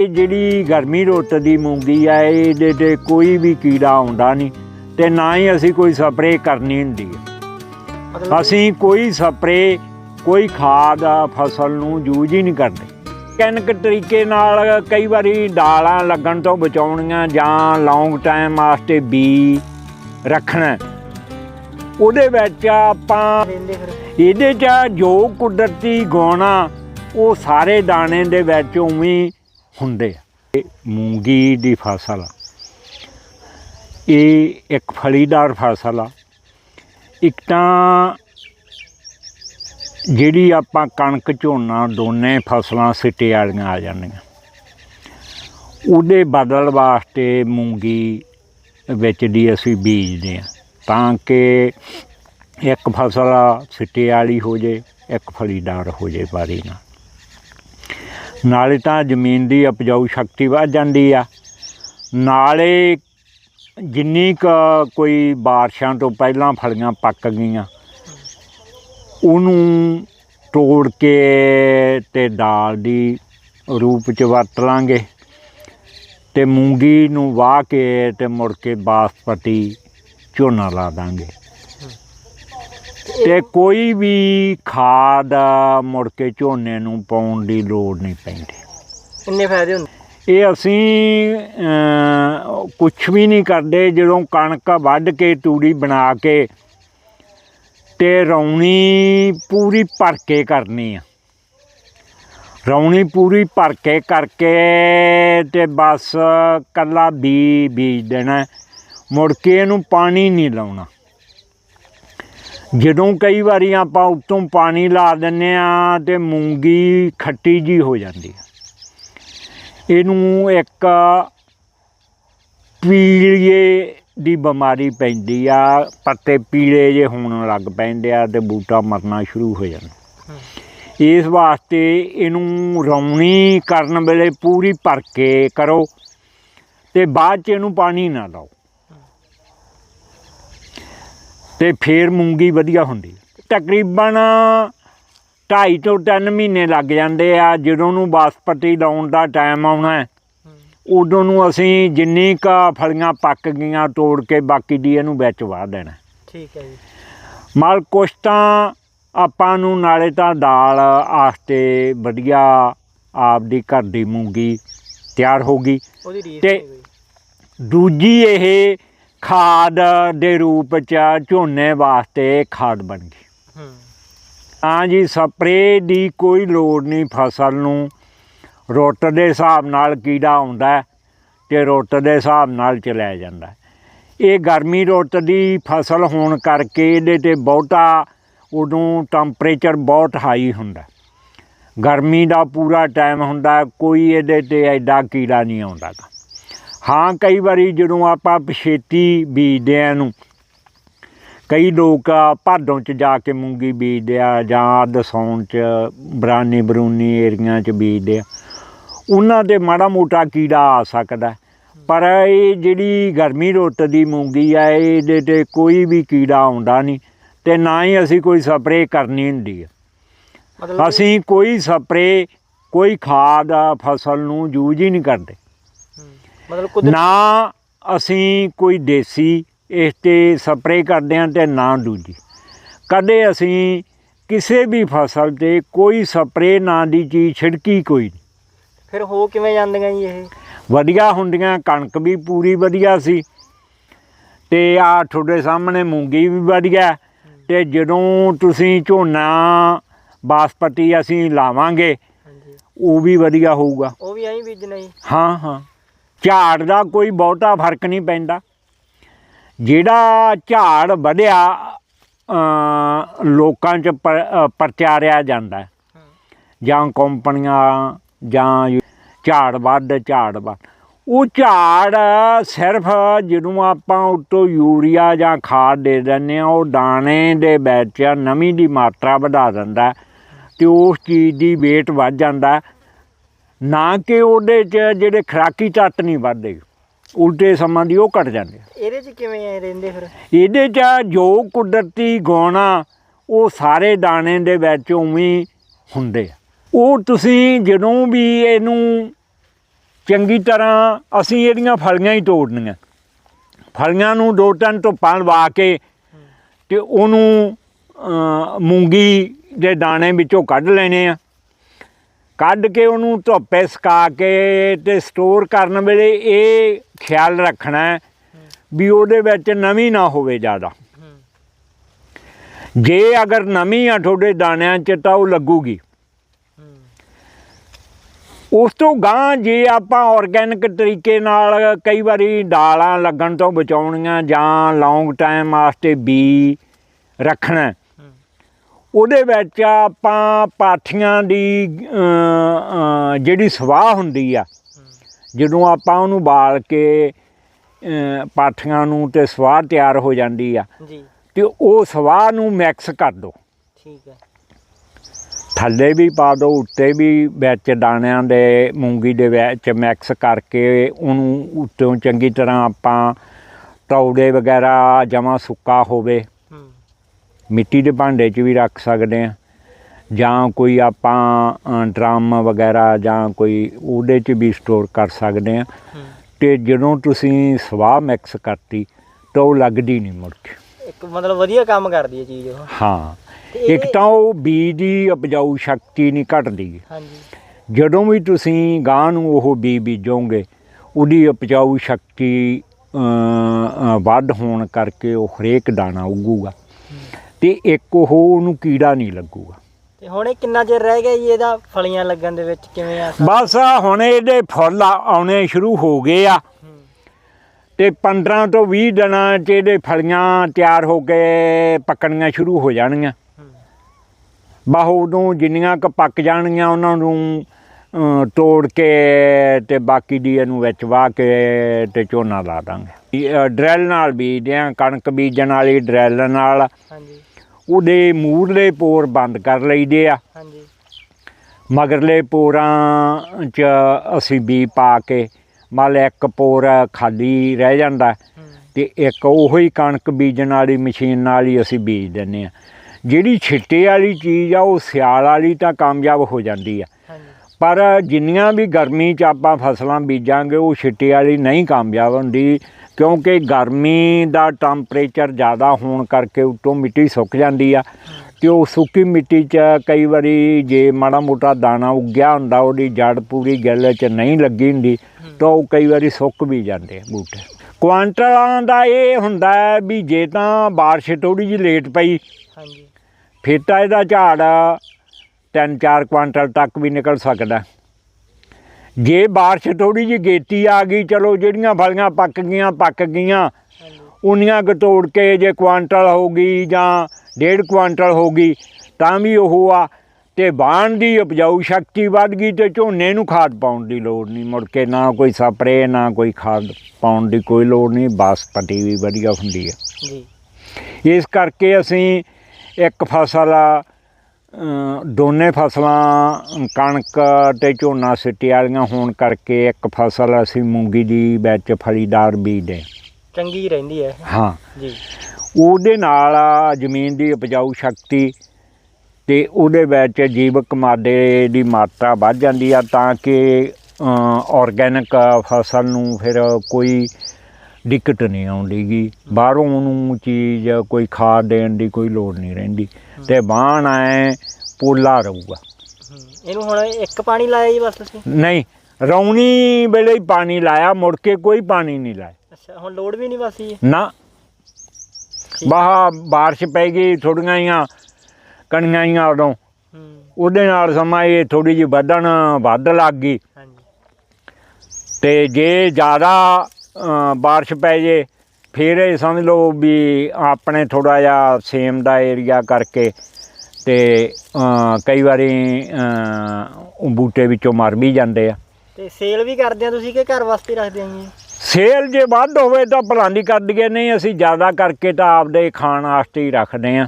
ਇਹ ਜਿਹੜੀ ਗਰਮੀ ਰੁੱਤ ਦੀ ਮੂੰਗੀ ਆ ਇਹਦੇ ਤੇ ਕੋਈ ਵੀ ਕੀੜਾ ਆਉਂਦਾ ਨਹੀਂ ਤੇ ਨਾ ਹੀ ਅਸੀਂ ਕੋਈ ਸਪਰੇਅ ਕਰਨੀ ਹੁੰਦੀ ਹੈ। ਅਸੀਂ ਕੋਈ ਸਪਰੇਅ ਕੋਈ ਖਾਦ ਫਸਲ ਨੂੰ ਯੂਜ਼ ਹੀ ਨਹੀਂ ਕਰਦੇ। ਕਿਨਕ ਤਰੀਕੇ ਨਾਲ ਕਈ ਵਾਰੀ ਡਾਲਾਂ ਲੱਗਣ ਤੋਂ ਬਚਾਉਣੀਆਂ ਜਾਂ ਲੌਂਗ ਟਾਈਮ ਵਾਸਤੇ ਬੀ ਰੱਖਣਾ। ਉਹਦੇ ਵਿੱਚ ਆਪਾਂ ਇਹਦੇ 'ਚ ਜੋ ਕੁਦਰਤੀ ਗੋਣਾ ਉਹ ਸਾਰੇ ਦਾਣੇ ਦੇ ਵਿੱਚ ਉਵੇਂ ਹੁੰਦੇ ਆ। ਇਹ ਮੂੰਗੀ ਦੀ ਫਸਲ ਇਹ ਇੱਕ ਫਲੀਦਾਰ ਫਸਲ ਆ। ਇੱਕ ਤਾਂ ਜਿਹੜੀ ਆਪਾਂ ਕਣਕ ਝੋਨਾ ਦੋਨੇ ਫਸਲਾਂ ਸਿੱਟੇ ਵਾਲੀਆਂ ਆ ਜਾਂਦੀਆਂ। ਉਹਦੇ ਬਦਲ ਵਾਸਤੇ ਮੂੰਗੀ ਵਿੱਚ ਦੀ ਅਸੀਂ ਬੀਜਦੇ ਆ। ਤਾਂ ਕਿ ਇੱਕ ਫਸਲ ਸਿੱਟੇ ਵਾਲੀ ਹੋ ਜੇ, ਇੱਕ ਫਲੀਦਾਰ ਹੋ ਜੇ ਬਾਰੀ ਨਾਲ। ਨਾਲੇ ਤਾਂ ਜ਼ਮੀਨ ਦੀ ਉਪਜਾਊ ਸ਼ਕਤੀ ਵੱਧ ਜਾਂਦੀ ਆ। ਨਾਲੇ ਜਿੰਨੀ ਕ ਕੋਈ ਬਾਰਿਸ਼ਾਂ ਤੋਂ ਪਹਿਲਾਂ ਫਲੀਆਂ ਪੱਕ ਗਈਆਂ, ਉਹਨੂੰ ਤੋੜ ਕੇ ਤੇ ਦਾਲ ਦੀ ਰੂਪ ਚ ਵਰਤ ਲਾਂਗੇ ਤੇ ਮੂੰਗੀ ਨੂੰ ਵਾਹ ਕੇ ਤੇ ਮੁੜ ਕੇ ਬਾਸਪਤੀ ਝੋਨਾ ਲਾ ਦਾਂਗੇ। ਤੇ ਕੋਈ ਵੀ ਖਾਦ ਮੁੜ ਕੇ ਝੋਨੇ ਨੂੰ ਪਾਉਣ ਦੀ ਲੋੜ ਨਹੀਂ ਪੈਂਦੀ। ਇੰਨੇ ਫਾਇਦੇ ਹੁੰਦੇ? ਇਹ ਅਸੀਂ ਕੁਝ ਵੀ ਨਹੀਂ ਕਰਦੇ ਜਦੋਂ ਕਣਕ ਵੱਢ ਕੇ ਤੂੜੀ ਬਣਾ ਕੇ ਤੇ ਰੌਣੀ ਪੂਰੀ ਭਰ ਕੇ ਕਰਨੀ ਆ। ਰੌਣੀ ਪੂਰੀ ਭਰ ਕੇ ਕਰਕੇ ਤੇ ਬਸ ਕੱਲਾ ਬੀ ਬੀਜ ਦੇਣਾ। ਮੁੜ ਕੇ ਇਹਨੂੰ ਪਾਣੀ ਨਹੀਂ ਲਾਉਣਾ। ਜਦੋਂ ਕਈ ਵਾਰੀ ਆਪਾਂ ਉੱਤੋਂ ਪਾਣੀ ਲਾ ਦਿੰਨੇ ਆ ਤੇ ਮੂੰਗੀ ਖੱਟੀ ਜੀ ਹੋ ਜਾਂਦੀ ਆ। ਇਹਨੂੰ ਇੱਕ ਪੀਲੀਏ ਦੀ ਬਿਮਾਰੀ ਪੈਂਦੀ ਆ, ਪੱਤੇ ਪੀਲੇ ਜੇ ਹੋਣ ਲੱਗ ਪੈਂਦੇ ਆ ਤੇ ਬੂਟਾ ਮਰਨਾ ਸ਼ੁਰੂ ਹੋ ਜਾਂਦਾ। ਇਸ ਵਾਸਤੇ ਇਹਨੂੰ ਰੌਣੀ ਕਰਨ ਵੇਲੇ ਪੂਰੀ ਭਰ ਕੇ ਕਰੋ ਤੇ ਬਾਅਦ ਚ ਇਹਨੂੰ ਪਾਣੀ ਨਾ ਲਾਓ। ਤੇ ਫੇਰ ਮੂੰਗੀ ਵਧੀਆ ਹੁੰਦੀ ਤਕਰੀਬਨ 2.5 ਤੋਂ 3 ਮਹੀਨੇ ਲੱਗ ਜਾਂਦੇ ਆ ਜਦੋਂ ਨੂੰ ਬਾਸਪਤੀ ਲਾਉਣ ਦਾ ਟਾਈਮ ਆਉਣਾ ਉਦੋਂ ਨੂੰ ਅਸੀਂ ਜਿੰਨੀ ਕ ਫਲੀਆਂ ਪੱਕ ਗਈਆਂ ਤੋੜ ਕੇ ਬਾਕੀ ਦੀ ਇਹਨੂੰ ਵਿੱਚ ਵਾਹ ਦੇਣਾ ਠੀਕ ਹੈ ਜੀ। ਮਲ ਕੁਛ ਤਾਂ ਆਪਾਂ ਨੂੰ ਨਾਲੇ ਤਾਂ ਦਾਲ ਆਸਤੇ ਵਧੀਆ ਆਪਦੀ ਘਰ ਦੀ ਮੂੰਗੀ ਤਿਆਰ ਹੋ ਗਈ। ਤੇ-। ਦੂਜੀ ਇਹ ਖਾਦ ਦੇ ਰੂਪ ਚ ਝੋਨੇ ਵਾਸਤੇ ਖਾਦ ਬਣ ਗਈ ਹੂੰ ਜੀ ਸਪਰੇਅ ਦੀ ਕੋਈ ਲੋੜ ਨਹੀਂ ਫਸਲ ਨੂੰ ਰੁੱਤ ਦੇ ਹਿਸਾਬ ਨਾਲ ਕੀੜਾ ਆਉਂਦਾ ਤੇ ਰੁੱਤ ਦੇ ਹਿਸਾਬ ਨਾਲ ਚਲਿਆ ਜਾਂਦਾ। ਇਹ ਗਰਮੀ ਰੁੱਤ ਦੀ ਫਸਲ ਹੋਣ ਕਰਕੇ ਇਹਦੇ ਤੇ ਬਹੁਤਾ ਉਦੋਂ ਟੈਂਪਰੇਚਰ ਬਹੁਤ ਹਾਈ ਹੁੰਦਾ। ਗਰਮੀ ਦਾ ਪੂਰਾ ਟਾਈਮ ਹੁੰਦਾ ਕੋਈ ਇਹਦੇ ਤੇ ਐਡਾ ਕੀੜਾ ਨਹੀਂ ਆਉਂਦਾ। ਹਾਂ ਕਈ ਵਾਰੀ ਜਦੋਂ ਆਪਾਂ ਪਛੇਤੀ ਬੀਜਦੇ ਆ ਨੂੰ ਕਈ ਲੋਕ ਭਾਦੋਂ ਚ ਜਾ ਕੇ ਮੂੰਗੀ ਬੀਜਦੇ ਆ ਜਾਂ ਦਸੌਣ ਚ ਬਰਾਨੀ ਬਰੂਨੀ ਏਰੀਆਂ ਚ ਬੀਜਦੇ ਆ ਉਹਨਾਂ ਤੇ ਮਾੜਾ ਮੋਟਾ ਕੀੜਾ ਆ ਸਕਦਾ। ਪਰ ਇਹ ਜਿਹੜੀ ਗਰਮੀ ਰੁੱਤ ਦੀ ਮੂੰਗੀ ਆ ਇਹਦੇ ਤੇ ਕੋਈ ਵੀ ਕੀੜਾ ਆਉਂਦਾ ਨਹੀਂ ਤੇ ਨਾ ਹੀ ਅਸੀਂ ਕੋਈ ਸਪਰੇਅ ਕਰਨੀ ਹੁੰਦੀ ਹੈ ਅਸੀਂ ਕੋਈ ਸਪਰੇਅ ਕੋਈ ਖਾਦ ਫਸਲ ਨੂੰ ਯੂਜ਼ ਹੀ ਨਹੀਂ ਕਰਦੇ। ਮਤਲਬ ਨਾ ਅਸੀਂ ਕੋਈ ਦੇਸੀ ਇਸ ਤੇ ਸਪਰੇਅ ਕਰਦੇ ਹਾਂ ਤੇ ਨਾ ਦੂਜੀ। ਕਦੇ ਅਸੀਂ ਕਿਸੇ ਵੀ ਫਸਲ ਤੇ ਕੋਈ ਸਪਰੇਅ ਨਾਂ ਦੀ ਚੀਜ਼ ਛਿੜਕੀ ਕੋਈ ਫਿਰ ਹੋ ਕਿਵੇਂ ਜਾਂਦੀਆਂ ਜੀ ਇਹ? ਵਧੀਆ ਹੁੰਦੀਆਂ ਕਣਕ ਵੀ ਪੂਰੀ ਵਧੀਆ ਸੀ। ਤੇ ਆ ਤੁਹਾਡੇ ਸਾਹਮਣੇ ਮੂੰਗੀ ਵੀ ਵਧੀਆ। ਤੇ ਜਦੋਂ ਤੁਸੀਂ ਝੋਨਾ ਬਾਸਪਤੀ ਅਸੀਂ ਲਾਵਾਂਗੇ ਉਹ ਵੀ ਵਧੀਆ ਹੋਊਗਾ। ਉਹ ਵੀ ਐਂ ਬੀਜਣਾ ਜੀ? ਹਾਂ ਹਾਂ। ਝਾੜ ਦਾ ਕੋਈ ਬਹੁਤਾ ਫ਼ਰਕ ਨਹੀਂ ਪੈਂਦਾ। ਜਿਹੜਾ ਝਾੜ ਵਧਿਆ ਲੋਕਾਂ 'ਚ ਪ੍ਰਚਾਰਿਆ ਜਾਂਦਾ ਜਾਂ ਕੰਪਨੀਆਂ, ਜਾਂ ਝਾੜ ਵੱਧ ਝਾੜ ਵੱਧ। ਉਹ ਝਾੜ ਸਿਰਫ ਜਦੋਂ ਆਪਾਂ ਉੱਤੋਂ ਯੂਰੀਆ ਜਾਂ ਖਾਦ ਦੇ ਦਿੰਦੇ ਆ ਉਹ ਦਾਣੇ ਦੇ ਵਿੱਚ ਨਮੀ ਦੀ ਮਾਤਰਾ ਵਧਾ ਦਿੰਦਾ ਹੈ ਤੇ ਉਸ ਚੀਜ਼ ਦੀ weight ਵੱਧ ਜਾਂਦਾ ਨਾ ਕਿ ਉਹਦੇ 'ਚ ਜਿਹੜੇ ਖਰਾਕੀ ਤੱਤ ਨਹੀਂ ਵੱਧਦੇ ਉਲਟੇ ਸਮਾਂ ਦੀ ਉਹ ਘਟ ਜਾਂਦੇ। ਇਹਦੇ ਚ ਕਿਵੇਂ ਰਹਿੰਦੇ ਫਿਰ? ਇਹਦੇ 'ਚ ਜੋ ਕੁਦਰਤੀ ਗੁਣ ਉਹ ਸਾਰੇ ਦਾਣੇ ਦੇ ਵਿੱਚ ਉਵੇਂ ਹੁੰਦੇ ਆ। ਉਹ ਤੁਸੀਂ ਜਦੋਂ ਵੀ ਇਹਨੂੰ ਚੰਗੀ ਤਰ੍ਹਾਂ ਅਸੀਂ ਇਹਦੀਆਂ ਫਲੀਆਂ ਹੀ ਤੋੜਨੀਆਂ। ਫਲੀਆਂ ਨੂੰ ਦੋ ਟਨ ਧੁੱਪਾਂ ਲਵਾ ਕੇ ਤੇ ਉਹਨੂੰ ਮੂੰਗੀ ਦੇ ਦਾਣੇ ਵਿੱਚੋਂ ਕੱਢ ਲੈਣੇ ਆ। ਕੱਢ ਕੇ ਉਹਨੂੰ ਧੁੱਪੇ ਸੁਕਾ ਕੇ ਤੇ ਸਟੋਰ ਕਰਨ ਵੇਲੇ ਇਹ ਖਿਆਲ ਰੱਖਣਾ ਵੀ ਉਹਦੇ ਵਿੱਚ ਨਵੀਂ ਨਾ ਹੋਵੇ ਜ਼ਿਆਦਾ। ਜੇ ਅਗਰ ਨਵੀਂ ਆ ਤੁਹਾਡੇ ਦਾਣਿਆਂ 'ਚ ਤਾਂ ਉਹ ਲੱਗੂਗੀ। ਉਸ ਤੋਂ ਗਾਂ ਜੇ ਆਪਾਂ ਆਰਗੈਨਿਕ ਤਰੀਕੇ ਨਾਲ ਕਈ ਵਾਰੀ ਡਾਲਾਂ ਲੱਗਣ ਤੋਂ ਬਚਾਉਣੀਆਂ ਜਾਂ ਲੌਂਗ ਟਾਈਮ ਵਾਸਤੇ ਬੀ ਰੱਖਣਾ ਉਹਦੇ ਵਿੱਚ ਆਪਾਂ ਪਾਠੀਆਂ ਦੀ ਜਿਹੜੀ ਸਵਾਹ ਹੁੰਦੀ ਆ ਜਦੋਂ ਆਪਾਂ ਉਹਨੂੰ ਬਾਲ ਕੇ ਪਾਠੀਆਂ ਨੂੰ ਤੇ ਸਵਾਹ ਤਿਆਰ ਹੋ ਜਾਂਦੀ ਆ ਜੀ। ਤੇ ਉਹ ਸਵਾਹ ਨੂੰ ਮਿਕਸ ਕਰ ਦਿਓ ਠੀਕ ਹੈ। ਥੱਲੇ ਵੀ ਪਾ ਦਿਓ ਉੱਤੇ ਵੀ ਵਿੱਚ ਦਾਣਿਆਂ ਦੇ ਮੂੰਗੀ ਦੇ ਵਿੱਚ ਮਿਕਸ ਕਰਕੇ ਉਹਨੂੰ ਉੱਤੋਂ ਚੰਗੀ ਤਰ੍ਹਾਂ ਆਪਾਂ ਤੌੜੇ ਵਗੈਰਾ ਜਮਾ ਸੁੱਕਾ ਹੋਵੇ ਮਿੱਟੀ ਦੇ ਭਾਂਡੇ 'ਚ ਵੀ ਰੱਖ ਸਕਦੇ ਆ ਜਾਂ ਕੋਈ ਆਪਾਂ ਡਰਮ ਵਗੈਰਾ ਜਾਂ ਕੋਈ ਉਹਦੇ 'ਚ ਵੀ ਸਟੋਰ ਕਰ ਸਕਦੇ ਆ ਤੇ ਜਦੋਂ ਤੁਸੀਂ ਸਵਾਹ ਮਿਕਸ ਕਰਤੀ ਤਾਂ ਉਹ ਲੱਗਦੀ ਨਹੀਂ ਮੁੜ ਕੇ। ਇੱਕ ਮਤਲਬ ਵਧੀਆ ਕੰਮ ਕਰਦੀ ਹੈ ਚੀਜ਼ ਉਹ। ਹਾਂ। ਇੱਕ ਤਾਂ ਉਹ ਬੀਜ ਦੀ ਉਪਜਾਊ ਸ਼ਕਤੀ ਨਹੀਂ ਘਟਦੀ। ਹਾਂਜੀ। ਜਦੋਂ ਵੀ ਤੁਸੀਂ ਗਾਂ ਨੂੰ ਉਹ ਬੀ ਬੀਜੋਗੇ ਉਹਦੀ ਉਪਜਾਊ ਸ਼ਕਤੀ ਵੱਧ ਹੋਣ ਕਰਕੇ ਉਹ ਹਰੇਕ ਦਾਣਾ ਉੱਗੂਗਾ। ਤੇ ਇੱਕ ਉਹ ਉਹਨੂੰ ਕੀੜਾ ਨਹੀਂ ਲੱਗੂਗਾ। ਤੇ ਹੁਣ ਇਹ ਕਿੰਨਾ ਚਿਰ ਰਹਿ ਗਿਆ ਜੀ ਇਹਦਾ ਫਲੀਆਂ ਲੱਗਣ ਦੇ ਵਿੱਚ? ਕਿਵੇਂ ਆ? ਬਸ ਹੁਣ ਇਹਦੇ ਫੁੱਲ ਆਉਣੇ ਸ਼ੁਰੂ ਹੋ ਗਏ ਆ। ਤੇ 15 ਤੋਂ 20 ਦਿਨਾਂ 'ਚ ਇਹਦੇ ਫਲੀਆਂ ਤਿਆਰ ਹੋ ਕੇ ਪੱਕਣੀਆਂ ਸ਼ੁਰੂ ਹੋ ਜਾਣਗੀਆਂ। ਬਾਹ ਉਦੋਂ ਜਿੰਨੀਆਂ ਕ ਪੱਕ ਜਾਣਗੀਆਂ ਉਹਨਾਂ ਨੂੰ ਤੋੜ ਕੇ ਤੇ ਬਾਕੀ ਦੀ ਇਹਨੂੰ ਵਿੱਚ ਵਾਹ ਕੇ ਤੇ ਝੋਨਾ ਲਾ ਦਾਂਗੇ। ਡਰੈਲ ਨਾਲ ਬੀਜਦੇ ਆ ਕਣਕ ਬੀਜਣ ਵਾਲੀ ਡਰੈਲ ਨਾਲ। ਹਾਂਜੀ। ਉਹਦੇ ਮੂਰਲੇ ਪੋਰ ਬੰਦ ਕਰ ਲਈਦੇ ਆ। ਹਾਂਜੀ। ਮਗਰਲੇ ਪੋਰਾਂ 'ਚ ਅਸੀਂ ਬੀ ਪਾ ਕੇ ਮੰਨ ਲਿਆ ਇੱਕ ਪੋਰ ਖਾਲੀ ਰਹਿ ਜਾਂਦਾ। ਤੇ ਇੱਕ ਉਹੋ ਹੀ ਕਣਕ ਬੀਜਣ ਵਾਲੀ ਮਸ਼ੀਨ ਨਾਲ ਹੀ ਅਸੀਂ ਬੀਜ ਦਿੰਨੇ ਆ। ਜਿਹੜੀ ਛਿੱਟੇ ਵਾਲੀ ਚੀਜ਼ ਆ ਉਹ ਸਿਆਲ ਵਾਲੀ ਤਾਂ ਕਾਮਯਾਬ ਹੋ ਜਾਂਦੀ ਆ। ਪਰ ਜਿੰਨੀਆਂ ਵੀ ਗਰਮੀ 'ਚ ਆਪਾਂ ਫਸਲਾਂ ਬੀਜਾਂਗੇ ਉਹ ਛਿੱਟੇ ਵਾਲੀ ਨਹੀਂ ਕਾਮਯਾਬ ਹੁੰਦੀ ਕਿਉਂਕਿ ਗਰਮੀ ਦਾ ਟੈਂਪਰੇਚਰ ਜ਼ਿਆਦਾ ਹੋਣ ਕਰਕੇ ਉੱਤੋਂ ਮਿੱਟੀ ਸੁੱਕ ਜਾਂਦੀ ਆ। ਤੇ ਉਹ ਸੁੱਕੀ ਮਿੱਟੀ 'ਚ ਕਈ ਵਾਰੀ ਜੇ ਮਾੜਾ ਮੋਟਾ ਦਾਣਾ ਉੱਗਿਆ ਹੁੰਦਾ ਉਹਦੀ ਜੜ ਪੂਰੀ ਗਿੱਲ 'ਚ ਨਹੀਂ ਲੱਗੀ ਹੁੰਦੀ ਤਾਂ ਉਹ ਕਈ ਵਾਰੀ ਸੁੱਕ ਵੀ ਜਾਂਦੇ ਬੂਟੇ। ਕੁਆਂਟਲਾਂ ਦਾ ਇਹ ਹੁੰਦਾ ਹੈ ਵੀ ਜੇ ਤਾਂ ਬਾਰਿਸ਼ ਥੋੜੀ ਜਿਹੀ ਲੇਟ ਪਈ ਹਾਂਜੀ। ਫਿਰ ਤਾਂ ਇਹਦਾ ਝਾੜ 3-4 ਕੁਆਂਟਲ ਤੱਕ ਵੀ ਨਿਕਲ ਸਕਦਾ। ਜੇ ਬਾਰਿਸ਼ ਥੋੜੀ ਜਿਹੀ ਗੇਤੀ ਆ ਗਈ ਚਲੋ ਜਿਹੜੀਆਂ ਫਲੀਆਂ ਪੱਕ ਗਈਆਂ ਪੱਕ ਗਈਆਂ। ਉਨੀਆਂ ਤੋੜ ਕੇ ਜੇ ਕੁਆਂਟਲ ਹੋ ਗਈ ਜਾਂ ਡੇਢ ਕੁਆਂਟਲ ਹੋ ਗਈ ਤਾਂ ਵੀ ਉਹ ਆ। ਤੇ ਬਾਣ ਦੀ ਉਪਜਾਊ ਸ਼ਕਤੀ ਵੱਧ ਗਈ ਤੇ ਝੋਨੇ ਨੂੰ ਖਾਦ ਪਾਉਣ ਦੀ ਲੋੜ ਨਹੀਂ। ਮੁੜ ਕੇ ਨਾ ਕੋਈ ਸਪਰੇ ਨਾ ਕੋਈ ਖਾਦ ਪਾਉਣ ਦੀ ਕੋਈ ਲੋੜ ਨਹੀਂ। ਬਾਸਪਤੀ ਵੀ ਵਧੀਆ ਹੁੰਦੀ ਹੈ ਜੀ। ਇਸ ਕਰਕੇ ਅਸੀਂ ਇੱਕ ਫਸਲ ਦੋਨੇ ਫਸਲਾਂ ਕਣਕ ਤੇ ਝੋਨਾ ਸਿੱਟੇ ਵਾਲੀਆਂ ਹੋਣ ਕਰਕੇ ਇੱਕ ਫਸਲ ਅਸੀਂ ਮੂੰਗੀ ਦੀ ਵਿੱਚ ਫਲੀਦਾਰ ਬੀਜਦੇ ਚੰਗੀ ਰਹਿੰਦੀ ਹੈ। ਹਾਂ। ਜੀ। ਉਹਦੇ ਨਾਲ ਜ਼ਮੀਨ ਦੀ ਉਪਜਾਊ ਸ਼ਕਤੀ ਤੇ ਉਹਦੇ ਵਿੱਚ ਜੀਵਕ ਮਾਦੇ ਦੀ ਮਾਤਰਾ ਵੱਧ ਜਾਂਦੀ ਆ ਤਾਂ ਕਿ ਆਰਗੈਨਿਕ ਫਸਲ ਨੂੰ ਫਿਰ ਕੋਈ ਦਿੱਕਤ ਨਹੀਂ ਆਉਂਦੀਗੀ ਬਾਹਰੋਂ ਉਹਨੂੰ ਚੀਜ਼ ਕੋਈ ਖਾਦ ਦੇਣ ਦੀ ਕੋਈ ਲੋੜ ਨਹੀਂ ਰਹਿੰਦੀ। ਤੇ ਬਾਣ ਐ ਪੋਲਾ ਰਹੂਗਾ। ਇਹਨੂੰ ਹੁਣ ਇੱਕ ਪਾਣੀ ਲਾਇਆ ਜੀ ਬਸ ਤੁਸੀਂ? ਨਹੀਂ ਰੌਣੀ ਵੇਲੇ ਹੀ ਪਾਣੀ ਲਾਇਆ ਮੁੜ ਕੇ ਕੋਈ ਪਾਣੀ ਨਹੀਂ ਲਾਇਆ। ਅੱਛਾ ਹੁਣ ਲੋੜ ਵੀ ਨਹੀਂ ਬਸ ਜੀ? ਨਾ। ਬਾਹ ਬਾਰਿਸ਼ ਪੈ ਗਈ ਥੋੜੀਆਂ ਜੀਆਂ ਕਣੀਆਂ ਜੀਆਂ ਉਦੋਂ। ਉਹਦੇ ਨਾਲ ਸਮਾਂ ਇਹ ਥੋੜੀ ਜਿਹੀ ਵਧਣ ਵੱਧ ਲੱਗ ਗਈ। ਹਾਂਜੀ। ਤੇ ਜੇ ਜ਼ਿਆਦਾ ਬਾਰਿਸ਼ ਪੈ ਜੇ ਫਿਰ ਇਹ ਸਮਝ ਲਓ ਵੀ ਆਪਣੇ ਥੋੜਾ ਜਿਹਾ ਸੇਮ ਦਾ ਏਰੀਆ ਕਰਕੇ ਤੇ ਕਈ ਵਾਰੀ ਬੂਟੇ ਵਿੱਚੋਂ ਮਰ ਵੀ ਜਾਂਦੇ ਆ। ਤੇ ਸੇਲ ਵੀ ਕਰਦੇ ਆ ਤੁਸੀਂ ਕਿ ਘਰ ਵਾਸਤੇ ਰੱਖਦੇ ਆ ਜੀ? ਸੇਲ ਜੇ ਵੱਧ ਹੋਵੇ ਤਾਂ ਭਲਾਂਦੀ ਕਰ ਦਈਏ ਨਹੀਂ ਅਸੀਂ ਜ਼ਿਆਦਾ ਕਰਕੇ ਤਾਂ ਆਪਦੇ ਖਾਣ ਵਾਸਤੇ ਹੀ ਰੱਖਦੇ ਆ।